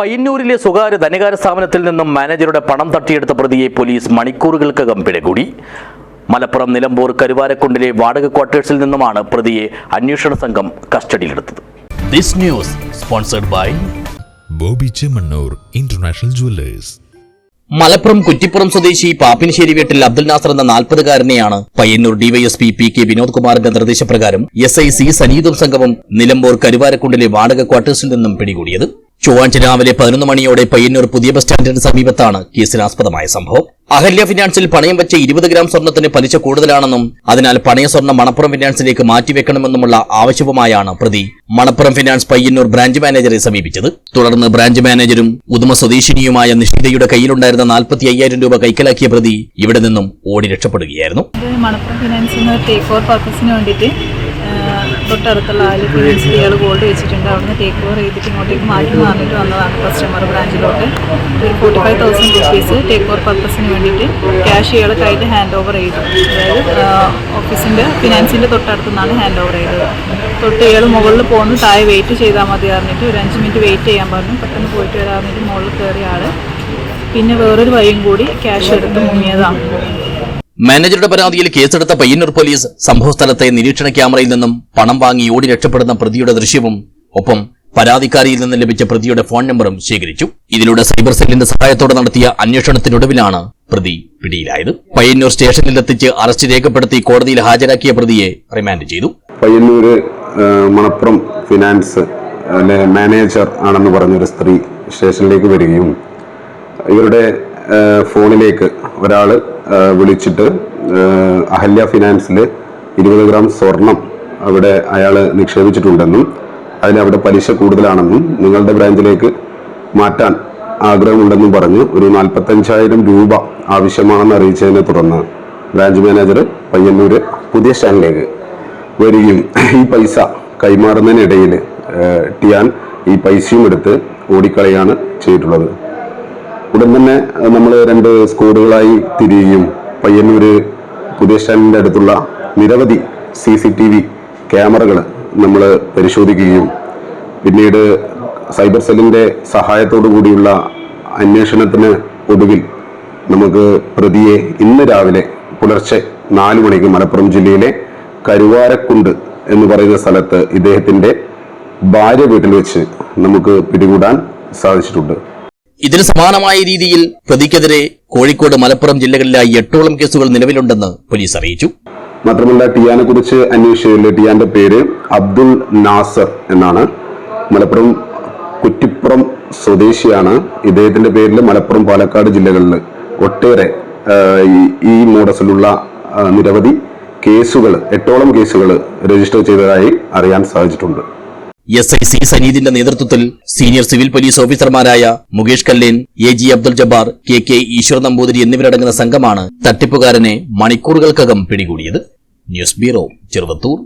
പയ്യന്നൂരിലെ സ്വകാര്യ ധനകാര്യ സ്ഥാപനത്തിൽ നിന്നും മാനേജറുടെ പണം തട്ടിയെടുത്ത പ്രതിയെ പോലീസ് മണിക്കൂറുകൾക്കകം പിടികൂടി. മലപ്പുറം നിലമ്പൂർ കരുവാരക്കുണ്ടിലെ വാടക ക്വാർട്ടേഴ്സിൽ നിന്നുമാണ് പ്രതിയെ അന്വേഷണ സംഘം കസ്റ്റഡിയിലെടുത്തത്. This news sponsored by Boby Chemmanur international jewellers. Malappuram Kuttippuram സ്വദേശി പാപ്പിനിശ്ശേരി വീട്ടിൽ അബ്ദുൽ നാസർ എന്ന നാൽപ്പതുകാരനെയാണ് Payyanur DYSP P K Vinod കുമാറിന്റെ നിർദ്ദേശപ്രകാരം എസ് ഐ സി സനീതും സംഘവും നിലമ്പൂർ കരുവാരക്കുണ്ടിലെ വാടക ക്വാർട്ടേഴ്സിൽ നിന്നും പിടികൂടിയത്. ചൊവ്വാഴ്ച രാവിലെ പതിനൊന്ന് മണിയോടെ പയ്യന്നൂർ പുതിയ ബസ് സ്റ്റാൻഡിന് സമീപത്താണ് കേസിനാസ്പദമായ സംഭവം. അഹല്യ ഫിനാൻസിൽ പണയം വെച്ച ഇരുപത് ഗ്രാം സ്വർണത്തിന് പലിശ കൂടുതലാണെന്നും അതിനാൽ പണയ സ്വർണം മണപ്പുറം ഫിനാൻസിലേക്ക് മാറ്റിവെക്കണമെന്നുമുള്ള ആവശ്യവുമായാണ് പ്രതി. മണപ്പുറം ഫിനാൻസ് പയ്യന്നൂർ ബ്രാഞ്ച് മാനേജറെ സമീപിച്ചത്. തുടർന്ന് ബ്രാഞ്ച് മാനേജരും ഉദമ സ്വദേശിനിയുമായ നിഷിതയുടെ കയ്യിലുണ്ടായിരുന്ന നാൽപ്പത്തി അയ്യായിരം രൂപ കൈക്കലാക്കിയ പ്രതി ഇവിടെ നിന്നും ഓടി രക്ഷപ്പെടുകയായിരുന്നു. മണപ്പുറം ഫിനാൻസിന് ടേക്ക് ഓവർ പർപ്പസിന് വേണ്ടിയിട്ട് തൊട്ടടുത്തുള്ള ആൽ ഫിനാൻസിൽ ഇയാൾ ഗോൾഡ് വെച്ചിട്ടുണ്ട്. അവിടുന്ന് ടേക്ക് ഓവർ ചെയ്തിട്ട് ഇങ്ങോട്ടേക്ക് മാറ്റി മാറിയിട്ട് വന്നതാണ് കസ്റ്റമർ ബ്രാഞ്ചിലോട്ട് ഒരു forty five thousand rupees take over പർപ്പസിന് വേണ്ടിയിട്ട് ക്യാഷ് ഇയാൾ കയ്യിൽ ഹാൻഡ് ഓവർ ചെയ്തു. അതായത് ഓഫീസിന്റെ ഫിനാൻസിന്റെ തൊട്ടടുത്തു നിന്നാണ് ഹാൻഡ് ഓവർ ചെയ്തത്. തൊട്ട് ഇയാൾ മുകളിൽ പോകുന്നു താഴെ വെയിറ്റ് ചെയ്താൽ മതി പറഞ്ഞിട്ട് ഒരു അഞ്ച് മിനിറ്റ് വെയിറ്റ് ചെയ്യാൻ പറഞ്ഞു. പെട്ടെന്ന് പോയിട്ട് വരാൻ വേണ്ടിയിട്ട് മുകളിൽ കയറിയ ആൾ പിന്നെ വേറൊരു വഴിയും കൂടി ക്യാഷ് എടുത്ത് മുങ്ങിയതാണ്. മാനേജറുടെ പരാതിയിൽ കേസെടുത്ത പയ്യന്നൂർ പോലീസ് സംഭവസ്ഥലത്തെ നിരീക്ഷണ ക്യാമറയിൽ നിന്നും പണം വാങ്ങി ഓടി രക്ഷപ്പെടുന്ന പ്രതിയുടെ ദൃശ്യവും ഒപ്പം പരാതിക്കാരിയിൽ നിന്ന് ലഭിച്ച പ്രതിയുടെ ഫോൺ നമ്പറും ശേഖരിച്ചു. ഇതിലൂടെ സൈബർ സെല്ലിന്റെ സഹായത്തോടെ നടത്തിയ അന്വേഷണത്തിനൊടുവിലാണ് പ്രതി പിടിയിലായത്. പയ്യന്നൂർ സ്റ്റേഷനിൽ എത്തിച്ച് അറസ്റ്റ് രേഖപ്പെടുത്തി കോടതിയിൽ ഹാജരാക്കിയ പ്രതിയെ റിമാൻഡ് ചെയ്തു. പയ്യന്നൂര് മണപ്പുറം ഫിനാൻസ് മാനേജർ ആണെന്ന് പറഞ്ഞൊരു സ്ത്രീ സ്റ്റേഷനിലേക്ക് വരികയും ഇവരുടെ ഫോണിലേക്ക് ഒരാൾ വിളിച്ചിട്ട് അഹല്യ ഫിനാൻസിൽ ഇരുപത് ഗ്രാം സ്വർണം അവിടെ അയാൾ നിക്ഷേപിച്ചിട്ടുണ്ടെന്നും അതിന് അവിടെ പലിശ കൂടുതലാണെന്നും നിങ്ങളുടെ ബ്രാഞ്ചിലേക്ക് മാറ്റാൻ ആഗ്രഹമുണ്ടെന്നും പറഞ്ഞ് ഒരു നാൽപ്പത്തഞ്ചായിരം രൂപ ആവശ്യമാണെന്ന് അറിയിച്ചതിനെ തുടർന്ന് ബ്രാഞ്ച് മാനേജർ പയ്യന്നൂര് പുതിയ സ്റ്റാൻഡിലേക്ക് വരികയും ഈ പൈസ കൈമാറുന്നതിനിടയിൽ ടിയാൻ ഈ പൈസയും എടുത്ത് ഓടിക്കളയാണ് ചെയ്തിട്ടുള്ളത്. ഉടൻ തന്നെ നമ്മൾ രണ്ട് സ്ക്വാഡുകളായി തിരിയുകയും പയ്യന്നൂര് പുതിയ സ്റ്റാൻഡിന്റെ അടുത്തുള്ള നിരവധി സി സി ടി വി ക്യാമറകൾ നമ്മൾ പരിശോധിക്കുകയും പിന്നീട് സൈബർ സെല്ലിന്റെ സഹായത്തോടു കൂടിയുള്ള അന്വേഷണത്തിന് ഒടുവിൽ നമുക്ക് പ്രതിയെ ഇന്ന് രാവിലെ പുലർച്ചെ നാല് മണിക്ക് മലപ്പുറം ജില്ലയിലെ കരുവാരക്കുണ്ട് എന്ന് പറയുന്ന സ്ഥലത്ത് ഇദ്ദേഹത്തിന്റെ ഭാര്യ വീട്ടിൽ വെച്ച് നമുക്ക് പിടികൂടാൻ സാധിച്ചിട്ടുണ്ട്. ഇതിന് സമാനമായ രീതിയിൽ പ്രതിക്കെതിരെ കോഴിക്കോട് മലപ്പുറം ജില്ലകളിലായി എട്ടോളം കേസുകൾ നിലവിലുണ്ടെന്ന് പോലീസ് അറിയിച്ചു. മാത്രമല്ല ടിയാനെ കുറിച്ച് അന്വേഷിച്ചതിൽ ടിയാന്റെ പേര് അബ്ദുൾ നാസർ എന്നാണ്. മലപ്പുറം കുറ്റിപ്പുറം സ്വദേശിയാണ്. ഇദ്ദേഹത്തിന്റെ പേരിൽ മലപ്പുറം പാലക്കാട് ജില്ലകളിൽ ഒട്ടേറെ ഈ- മോഡസിലുള്ള നിരവധി കേസുകൾ എട്ടോളം കേസുകൾ രജിസ്റ്റർ ചെയ്തതായി അറിയാൻ സാധിച്ചിട്ടുണ്ട്. എസ് ഐ സി സനീദിന്റെ നേതൃത്വത്തിൽ സീനിയർ സിവിൽ പോലീസ് ഓഫീസർമാരായ Mukesh Kallen A G Abdul Jabbar K K Eshwar Namboothiri എന്നിവരടങ്ങുന്ന സംഘമാണ് തട്ടിപ്പുകാരനെ മണിക്കൂറുകൾക്കകം പിടികൂടിയത്. News bureau Cheruvathur.